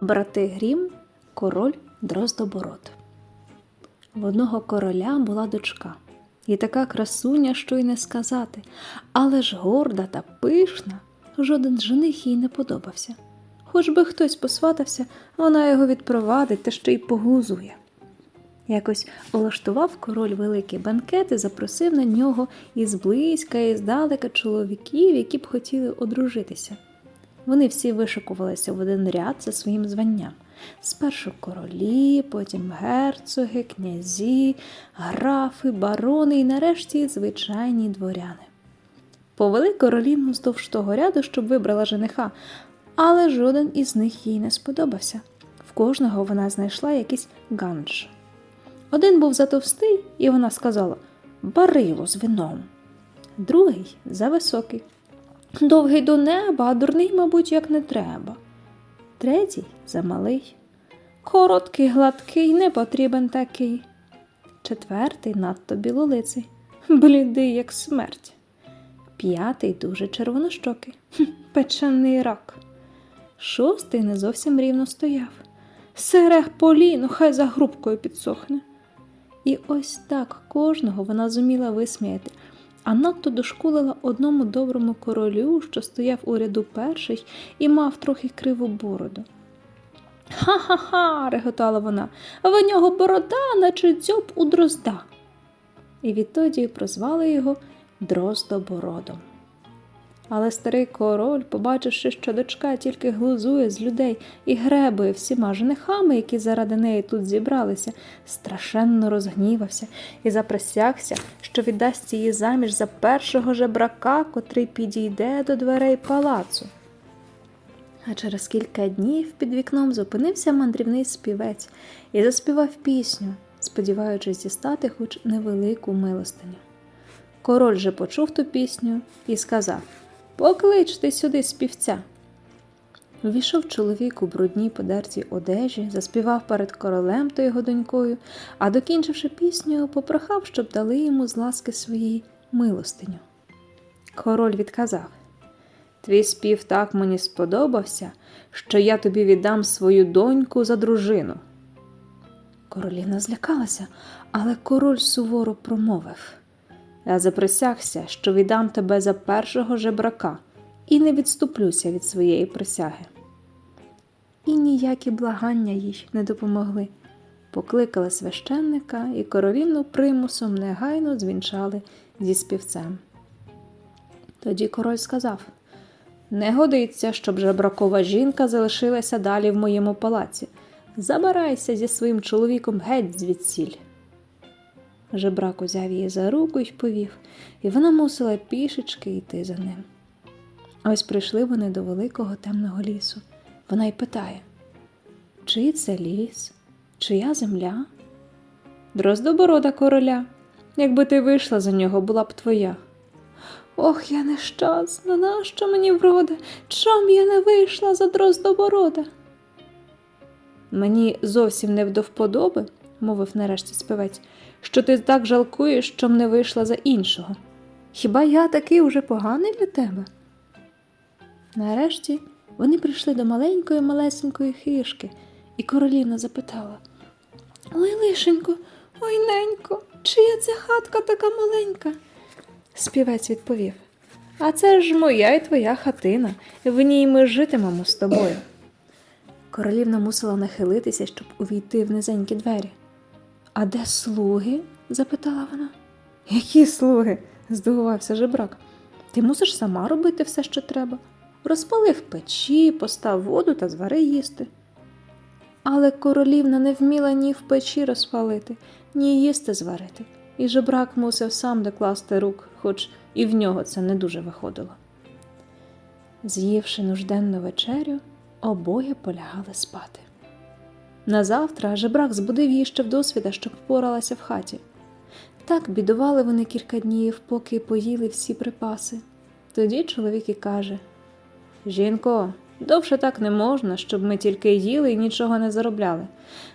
Брати Грім, король Дроздобород. В одного короля була дочка, і така красуня, що й не сказати, але ж горда та пишна, жоден жених їй не подобався. Хоч би хтось посватався, вона його відпровадить та ще й поглузує. Якось влаштував король великий бенкет і запросив на нього із близька і здалека чоловіків, які б хотіли одружитися. Вони всі вишикувалися в один ряд за своїм званням. Спершу королі, потім герцоги, князі, графи, барони і нарешті звичайні дворяни. Повели королівну вздовж того ряду, щоб вибрала жениха, але жоден із них їй не сподобався. В кожного вона знайшла якийсь ганж. Один був затовстий, і вона сказала барило з вином. Другий зависокий. Довгий до неба, а дурний, мабуть, як не треба. Третій замалий. Короткий, гладкий, не потрібен такий. Четвертий надто білолиций, блідий, як смерть. П'ятий дуже червонощокий, печений рак. Шостий не зовсім рівно стояв. Серег поліну, хай за грубкою підсохне. І ось так кожного вона зуміла висміяти, а надто дошкулила одному доброму королю, що стояв у ряду перший і мав трохи криву бороду. Ха-ха-ха, реготала вона, в нього борода, наче дзьоб у дрозда. І відтоді прозвали його Дроздобородом. Але старий король, побачивши, що дочка тільки глузує з людей і гребує всіма женихами, які заради неї тут зібралися, страшенно розгнівався і заприсягся, що віддасть її заміж за першого жебрака, котрий підійде до дверей палацу. А через кілька днів під вікном зупинився мандрівний співець і заспівав пісню, сподіваючись дістати хоч невелику милостиню. Король же почув ту пісню і сказав Покличте сюди співця. Ввійшов чоловік у брудній подертій одежі, заспівав перед королем та його донькою, а докінчивши пісню, попрохав, щоб дали йому з ласки своїй милостиню. Король відказав Твій спів так мені сподобався, що я тобі віддам свою доньку за дружину. Королівна злякалася, але король суворо промовив Я заприсягся, що віддам тебе за першого жебрака і не відступлюся від своєї присяги. І ніякі благання їй не допомогли. Покликали священника і королівну примусом негайно звінчали зі співцем. Тоді король сказав Не годиться, щоб жебракова жінка залишилася далі в моєму палаці. Забирайся зі своїм чоловіком геть звідсіль. Жебрак узяв її за руку й повів, і вона мусила пішечки йти за ним. Ось прийшли вони до великого темного лісу. Вона й питає Чий це ліс, чия земля? Дроздоборода короля. Якби ти вийшла за нього, була б твоя. Ох, я нещасна, нащо мені врода? Чом я не вийшла за Дроздоборода? Мені зовсім не до вподоби, мовив нарешті співець, що ти так жалкуєш, що не вийшла за іншого. Хіба я такий уже поганий для тебе? Нарешті вони прийшли до маленької малесенької хишки, і королівна запитала Ой, лишенько, ой ненько, чия ця хатка така маленька? Співець відповів А це ж моя і твоя хатина, в ній ми житимемо з тобою. Королівна мусила нахилитися, щоб увійти в низенькі двері. А де слуги? запитала вона. Які слуги? здивувався жебрак. Ти мусиш сама робити все, що треба. Розпали в печі, постав воду та звари їсти. Але королівна не вміла ні в печі розпалити, ні їсти зварити, і жебрак мусив сам докласти рук, хоч і в нього це не дуже виходило. З'ївши нужденну вечерю, обоє полягали спати. Назавтра жебрак збудив її ще вдосвіта, щоб впоралася в хаті. Так бідували вони кілька днів, поки поїли всі припаси. Тоді чоловік і каже Жінко, довше так не можна, щоб ми тільки їли і нічого не заробляли.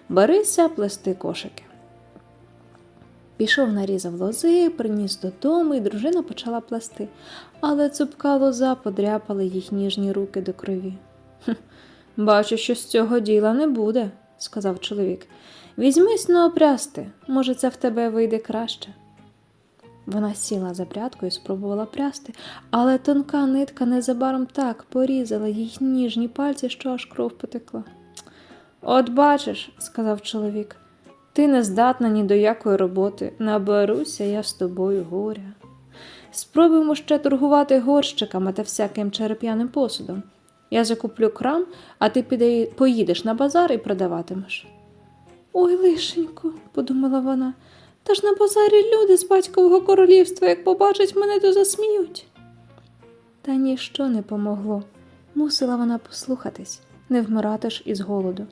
Берися плести кошики. Пішов нарізав лози, приніс додому, і дружина почала плести, але цупка лоза подряпала їх ніжні руки до крові. «Хм, Бачу, що з цього діла не буде, сказав чоловік. Візьмись на опрясти, може, це в тебе вийде краще. Вона сіла за прядкою і спробувала прясти, але тонка нитка незабаром так порізала їй ніжні пальці, що аж кров потекла. От бачиш, сказав чоловік, ти не здатна ні до якої роботи. Наберуся я з тобою горя. Спробуємо ще торгувати горщиками та всяким череп'яним посудом. Я закуплю крам, а ти піде, поїдеш на базар і продаватимеш. Ой, лишенько, подумала вона, та ж на базарі люди з батькового королівства, як побачать мене, то засміють. Та ніщо не помогло. Мусила вона послухатись, не вмирати ж із голоду.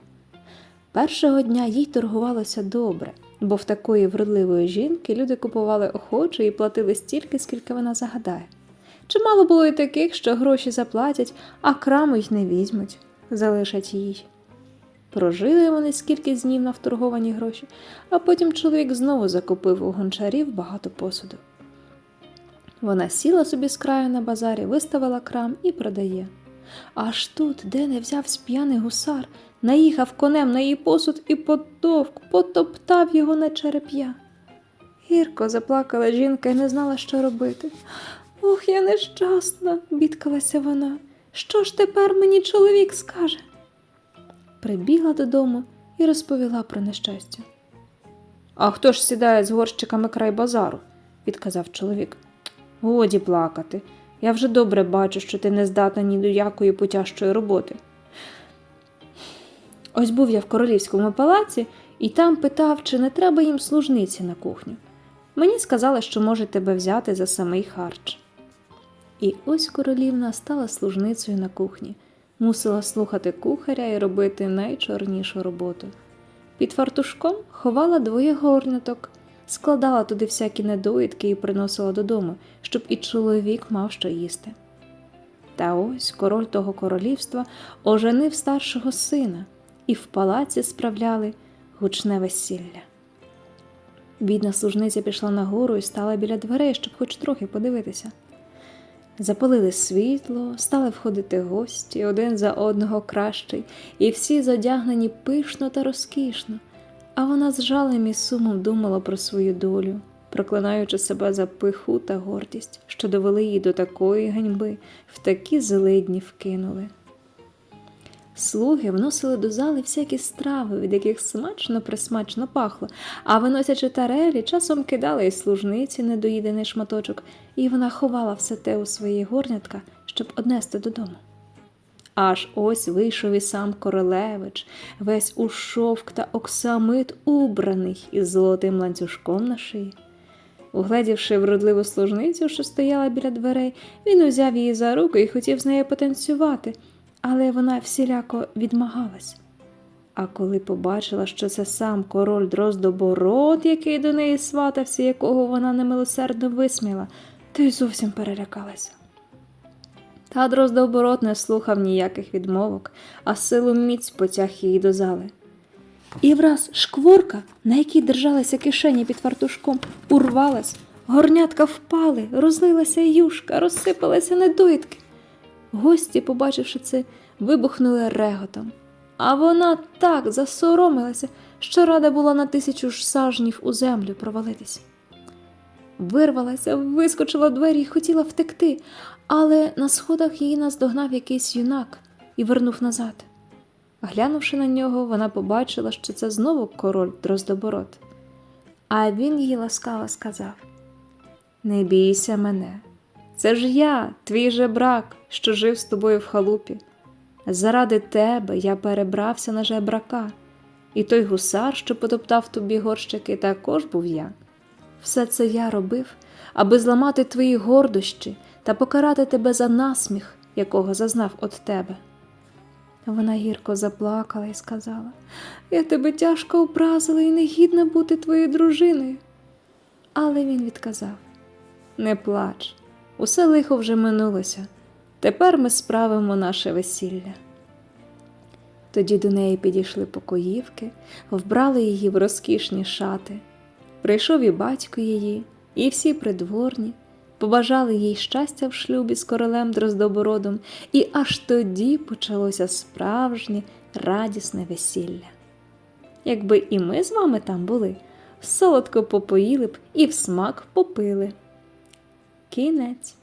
Першого дня їй торгувалося добре, бо в такої вродливої жінки люди купували охоче і платили стільки, скільки вона загадає. Чимало було і таких, що гроші заплатять, а краму й не візьмуть, залишать їй. Прожили вони скільки днів на вторговані гроші, а потім чоловік знову закупив у гончарів багато посуду. Вона сіла собі з краю на базарі, виставила крам і продає. Аж тут, де не взявся п'яний гусар, наїхав конем на її посуд і потовк, потоптав його на череп'я. Гірко заплакала жінка і не знала, що робити. Ох, я нещасна, бідкалася вона. Що ж тепер мені чоловік скаже? Прибігла додому і розповіла про нещастя. А хто ж сідає з горщиками край базару? відказав чоловік. Годі плакати. Я вже добре бачу, що ти не здатна ні до якої потяжчої роботи. Ось був я в королівському палаці і там питав, чи не треба їм служниці на кухню. Мені сказали, що може тебе взяти за самий харч. І ось королівна стала служницею на кухні, мусила слухати кухаря і робити найчорнішу роботу. Під фартушком ховала двоє горняток, складала туди всякі недоїдки і приносила додому, щоб і чоловік мав що їсти. Та ось король того королівства оженив старшого сина, і в палаці справляли гучне весілля. Бідна служниця пішла нагору і стала біля дверей, щоб хоч трохи подивитися. Запалили світло, стали входити гості, один за одного кращий, і всі задягнені пишно та розкішно. А вона з жалем і сумом думала про свою долю, проклинаючи себе за пиху та гордість, що довели її до такої ганьби, в такі злидні вкинули. Слуги вносили до зали всякі страви, від яких смачно присмачно пахло, а виносячи тарелі, часом кидали й служниці недоїдений шматочок, і вона ховала все те у свої горнятка, щоб однести додому. Аж ось вийшов і сам королевич, весь у шовк та оксамит убраний із золотим ланцюжком на шиї. Угледівши вродливу служницю, що стояла біля дверей, він узяв її за руку і хотів з нею потанцювати, але вона всіляко відмагалась. А коли побачила, що це сам король Дроздобород, який до неї сватався, якого вона немилосердно висміла, то й зовсім перелякалася. Та Дроздоборот не слухав ніяких відмовок, а силу міць потяг її до зали. І враз шкворка, на якій держалася кишені під фартушком, урвалась, горнятка впали, розлилася юшка, розсипалися недоїдки. Гості, побачивши це, вибухнули реготом. А вона так засоромилася, що рада була на тисячу ж сажнів у землю провалитися. Вирвалася, вискочила в двері і хотіла втекти, але на сходах її наздогнав якийсь юнак і вернув назад. Глянувши на нього, вона побачила, що це знову король Дроздоборот. А він їй ласкаво сказав: Не бійся мене, це ж я, твій жебрак, що жив з тобою в халупі. Заради тебе я перебрався на жебрака, і той гусар, що потоптав тобі горщики, також був я. Все це я робив, аби зламати твої гордощі та покарати тебе за насміх, якого зазнав от тебе. Вона гірко заплакала і сказала Я тебе тяжко образила і негідна бути твоєю дружиною. Але він відказав Не плач, усе лихо вже минулося. Тепер ми справимо наше весілля. Тоді до неї підійшли покоївки, вбрали її в розкішні шати. Прийшов і батько її, і всі придворні, побажали їй щастя в шлюбі з королем Дроздобородом, і аж тоді почалося справжнє радісне весілля. Якби і ми з вами там були, солодко попоїли б і в смак попили. Кінець.